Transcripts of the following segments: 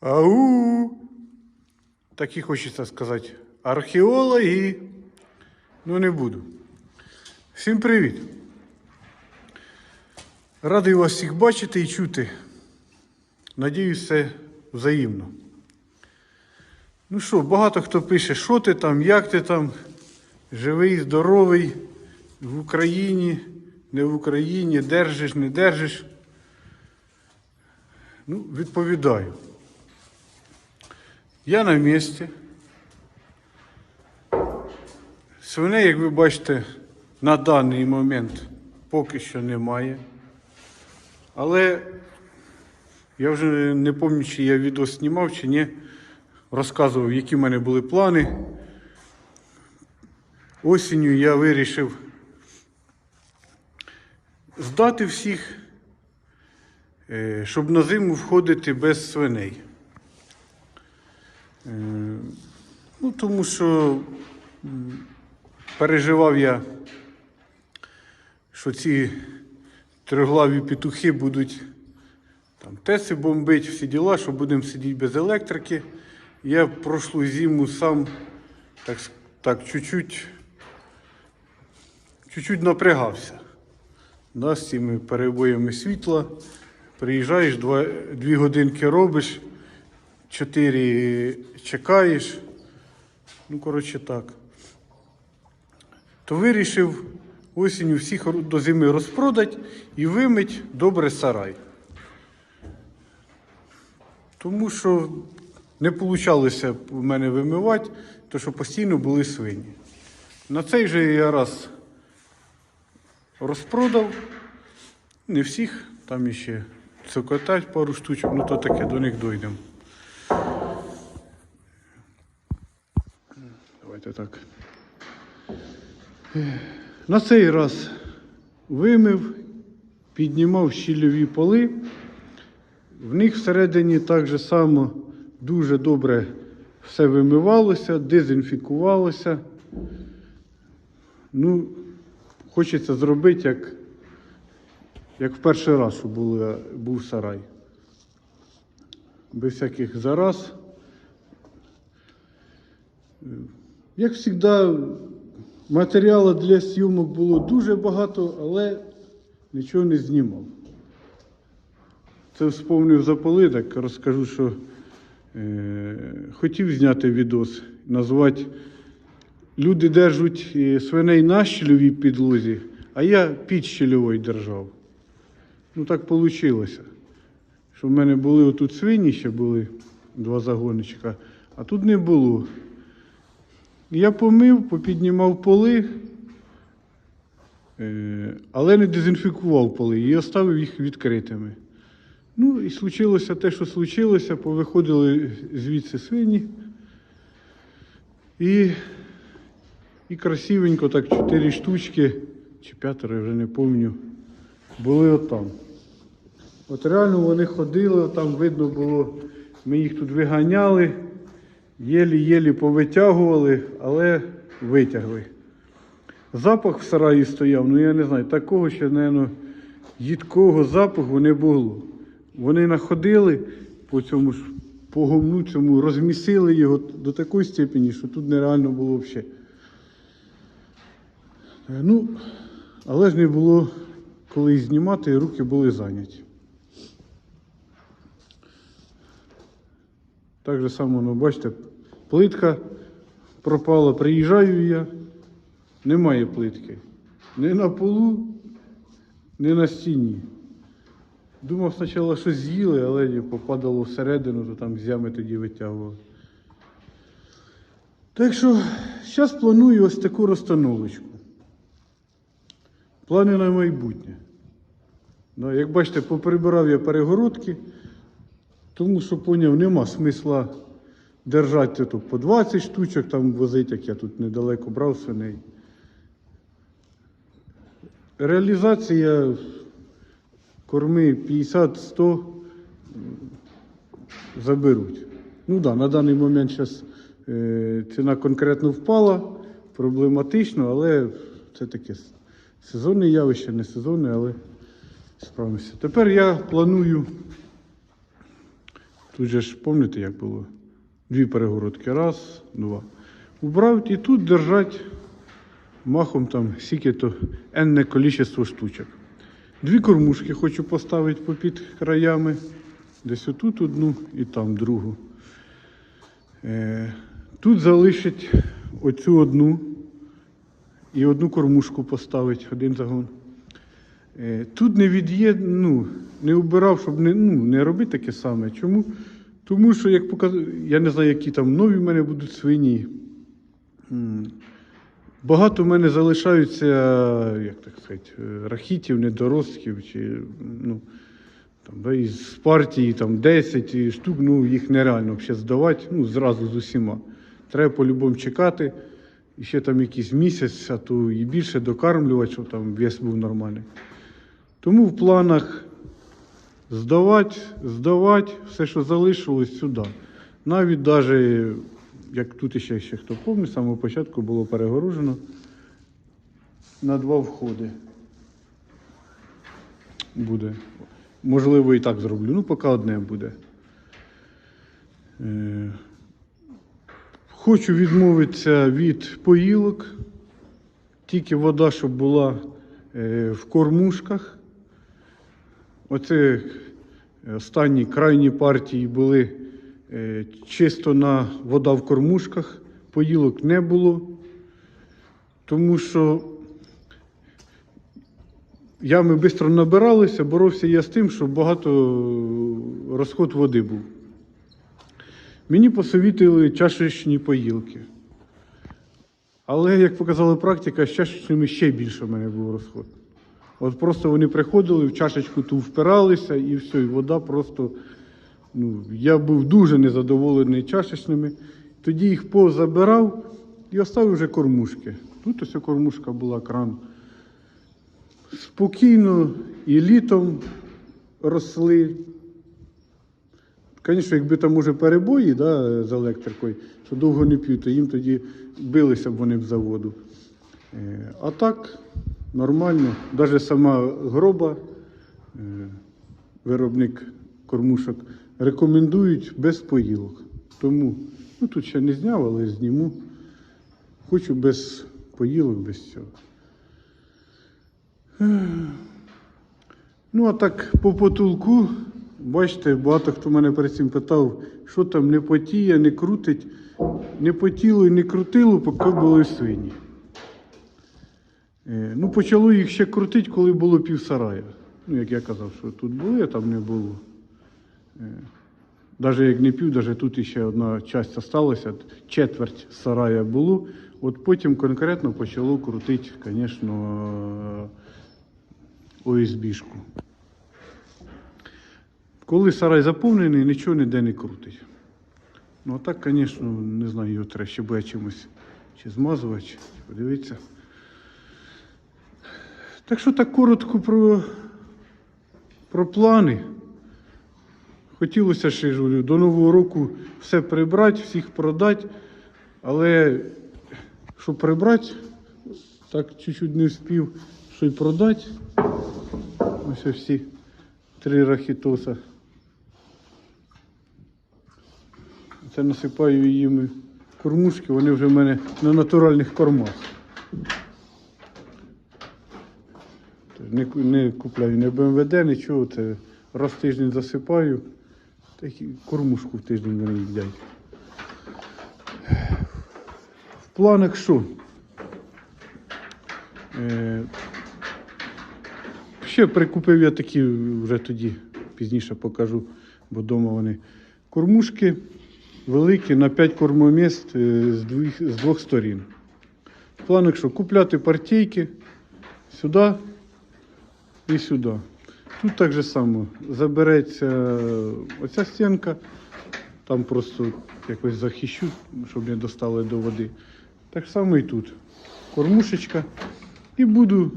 Ау! Так і хочеться сказати. Археологи. Ну не буду. Всім привіт. Радий вас всіх бачити і чути. Надіюсь, це взаємно. Ну що, багато хто пише, що ти там, як ти там, живий, здоровий, в Україні, не в Україні, держиш, не держиш. Ну, відповідаю. Я на місці. Свиней, як ви бачите, на даний момент поки що немає. Але я вже не пам'ятаю, чи я відео знімав, чи ні. Розказував, які в мене були плани. Осінню я вирішив здати всіх, е, щоб на зиму входити без свиней. Е, Ну, тому що переживав я, що ці триглаві петухи будуть там теси бомбить, всі діла, що будемо сидіти без електрики. Я прошлу зиму сам так, так чуть-чуть, чуть-чуть напрягався. Да, з цими перебоями світла. Приїжджаєш, два, дві годинки робиш, чотири чекаєш. Ну, коротше, так. То вирішив осінню всіх до зими розпродати і вимить добре сарай. Тому що не вийшло в мене вимивати, тому що постійно були свині. На цей же я раз розпродав. Не всіх, там іще цокотать пару штучок, ну то таке, до них дойдемо. Давайте так. На цей раз вимив, піднімав щільові поли. В них всередині так же само дуже добре все вимивалося, дезінфікувалося. Ну, хочеться зробити, як, як в перший раз, були, був сарай. Без всяких зараз. Як завжди, матеріалу для зйомок було дуже багато, але нічого не знімав. Це вспомнив за так розкажу, що е, хотів зняти відос, назвати Люди держать е, свиней на щільовій підлозі, а я під щільовою держав. Ну так вийшло. Що в мене були отут свині ще були, два загончика, а тут не було. Я помив, попіднімав поли, е, але не дезінфікував поли і оставив їх відкритими. Ну і случилося те, що случилося, повиходили звідси свині. І, і красивенько так чотири штучки, чи п'ятеро, я вже не пам'ятаю, були отам. От реально вони ходили, там видно було, ми їх тут виганяли, єлі-єлі повитягували, але витягли. Запах в сараї стояв, ну я не знаю, такого ще, мабуть, їдкого запаху не було. Вони находили по цьому ж по цьому, розмісили його до такої степені, що тут нереально було взагалі. Е, Ну, але ж не було коли знімати, руки були зайняті. Так же само, ну, бачите, плитка пропала, приїжджаю я, немає плитки. Ні на полу, ні на стіні. Думав спочатку щось з'їли, але попадало всередину, то там з ями тоді витягували. Так що зараз планую ось таку розстановочку. Плани на майбутнє. Ну, як бачите, поприбирав я перегородки, тому що поняв, нема смисла держати тут по 20 штучок, там возити, як я тут недалеко брав свиней. Реалізація корми 50-100 заберуть. Ну так, да, на даний момент зараз е, ціна конкретно впала, проблематично, але це таке сезонне явище, не сезонне, але справимося. Тепер я планую Тут же ж, пам'ятаєте, як було? Дві перегородки. Раз, два. Убрав і тут держать махом там скільки-то енне количество штучок. Дві кормушки хочу поставити попід краями. Десь отут одну і там другу. Е, тут залишить оцю одну і одну кормушку поставить, один загон. Е, Тут не від'є, ну, не убирав, щоб не, ну, не робити таке саме. Чому? Тому що, як показав, я не знаю, які там нові в мене будуть свині. Багато в мене залишаються, як так сказати, е, рахітів, недоростків, чи ну, там, да, із партії там, 10 штук, ну, їх нереально взагалі здавати, ну, зразу з усіма. Треба по-любому чекати. І ще там якийсь місяць, а то і більше докармлювати, щоб там вес був нормальний. Тому в планах здавати, здавати все, що залишилось сюди. Навіть даже, як тут ще, ще хто пам'ятає, з самого початку було перегорожено на два входи. Буде. Можливо, і так зроблю. Ну, поки одне буде. Е, Хочу відмовитися від поїлок. Тільки вода, щоб була е, в кормушках. Оце останні крайні партії були е, чисто на вода в кормушках, поїлок не було. Тому що ями швидко набиралися, боровся я з тим, що багато розход води був. Мені посовітили чашечні поїлки. Але, як показала практика, з чашечними ще більше в мене був розход. От просто вони приходили, в чашечку ту впиралися і все, і вода просто. Ну, я був дуже незадоволений чашечними. Тоді їх позабирав і оставив вже кормушки. Тут ось кормушка була кран. Спокійно і літом росли. Звісно, якби там може перебої да, з електрикою, що довго не п'ють, то їм тоді билися б вони б за воду. Е, А так, нормально. Навіть сама гроба, е, виробник кормушок, рекомендують без поїлок. Тому ну, тут ще не зняв, але зніму. Хочу без поїлок, без цього. Ну, а так по потолку, бачите, багато хто мене перед цим питав, що там не потіє, не крутить, не потіло і не крутило, поки були свині. Е, Ну, почало їх ще крутити, коли було півсарая. Ну, як я казав, що тут були, а там не було. Навіть як не пів, навіть тут ще одна частина залишилася, четверть сарая було. От потім конкретно почало крутити, звісно, ОСБшку. Коли сарай заповнений, нічого ніде не крутить. Ну а так, звісно, не знаю, його треба ще буде чимось чи змазувати, чи подивитися. Так що так коротко про, про плани. Хотілося ще говорю, до Нового року все прибрати, всіх продати, але щоб прибрати, так чуть-чуть не встиг, що й продати. Ось всі три рахітоса. Це насипаю їм кормушки, вони вже в мене на натуральних кормах. Не, не купляю не БМВД, нічого, це раз в тиждень засипаю, так і кормушку в тиждень вони їдять. В планах що? Е, ще прикупив я такі вже тоді, пізніше покажу, бо вдома вони кормушки великі на 5 кормоміст е, з двох, з двох сторін. В планах що? Купляти партійки сюди і сюди. Тут так же само забереться оця стінка, там просто якось захищу, щоб не достали до води. Так само і тут. Кормушечка. І буду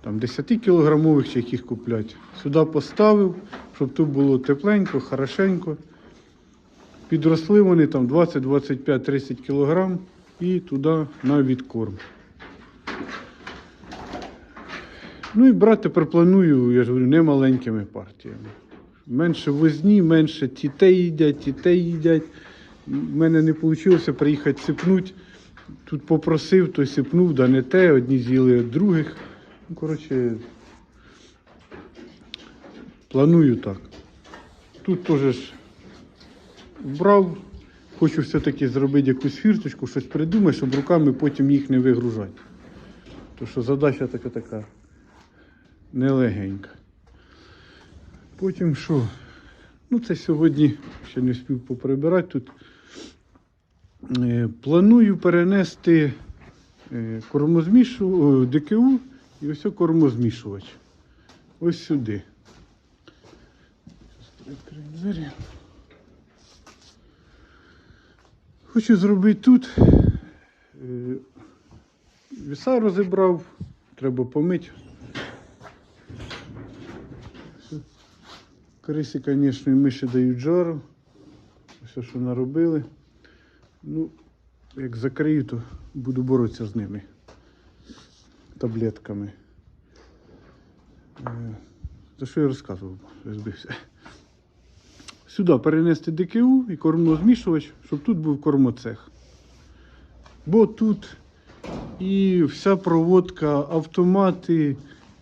там 10 кілограмових чи яких купляти. Сюди поставив, щоб тут було тепленько, хорошенько. Підросли вони там 20, 25, 30 кілограм і туди на відкорм. Ну і брати тепер планую, я ж говорю, не маленькими партіями. Менше возні, менше ті те їдять, ті те їдять. У мене не вийшло приїхати сипнути. Тут попросив, то сипнув, да не те, одні з'їли від других. Ну, коротше, планую так. Тут теж вбрав. Хочу все-таки зробити якусь фірточку, щось придумати, щоб руками потім їх не вигружати. Тому що задача така така нелегенька. Потім що? Ну, це сьогодні ще не встиг поприбирати тут. Е, Планую перенести е, кормозмішу, ДКУ і ось кормозмішувач. Ось сюди. Хочу зробити тут. Е, Віса розібрав, треба помити. Криси, звісно, і миші дають жару. Все, що наробили. Ну, як закрию, то буду боротися з ними. Таблетками. Е, За що я розказував? Збився. Сюди перенести ДКУ і кормозмішувач, щоб тут був кормоцех. Бо тут і вся проводка, автомати,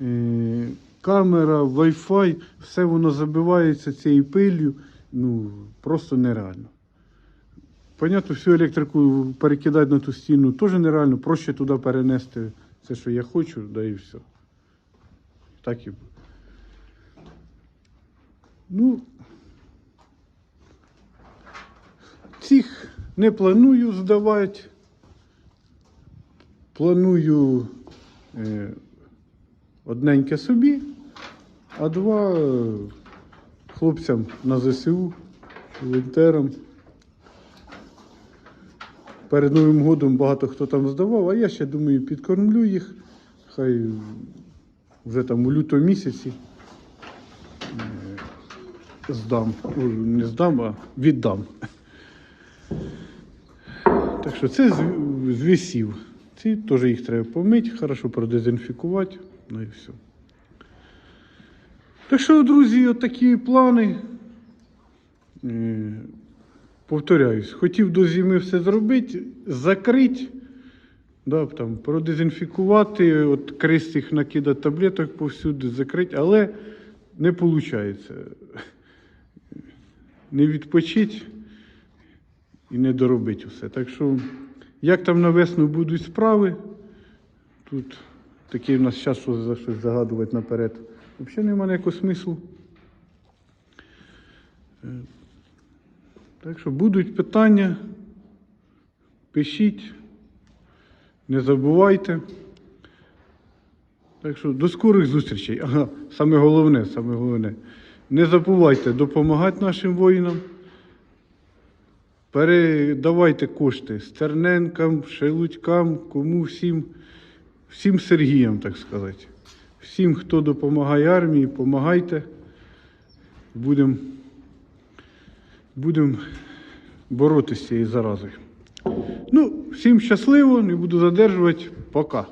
е, камера, Wi-Fi, все воно забивається цією пилью. Ну, просто нереально. Понятно, всю електрику перекидати на ту стіну теж нереально, проще туди перенести все, що я хочу, да і все. Так і. Ну, цих не планую здавати. Планую е, одненьке собі, а два е, хлопцям на ЗСУ, волонтерам. Перед Новим годом багато хто там здавав, а я ще думаю, підкормлю їх. Хай вже там у лютому місяці е, здам. Не здам, а віддам. Так що це з, вісів. Ці теж їх треба помити, хорошо продезінфікувати, ну і все. Так що, друзі, отакі плани. Е, Повторяюсь, хотів до зими все зробити, закрити, да, там, продезінфікувати, от крис їх накидати таблеток повсюди, закрити, але не виходить. Не відпочити і не доробити все. Так що, як там на весну будуть справи, тут такий в нас час, за щось загадувати наперед. Взагалі немає ніякого смислу. Е, Так що будуть питання, пишіть, не забувайте. Так що до скорих зустрічей. Ага, саме головне, саме головне. Не забувайте допомагати нашим воїнам. Передавайте кошти Стерненкам, Шелудькам, кому всім, всім Сергіям, так сказати. Всім, хто допомагає армії, допомагайте. Будемо будем боротися із заразою. Ну, всім щасливо, не буду задержувати. Пока.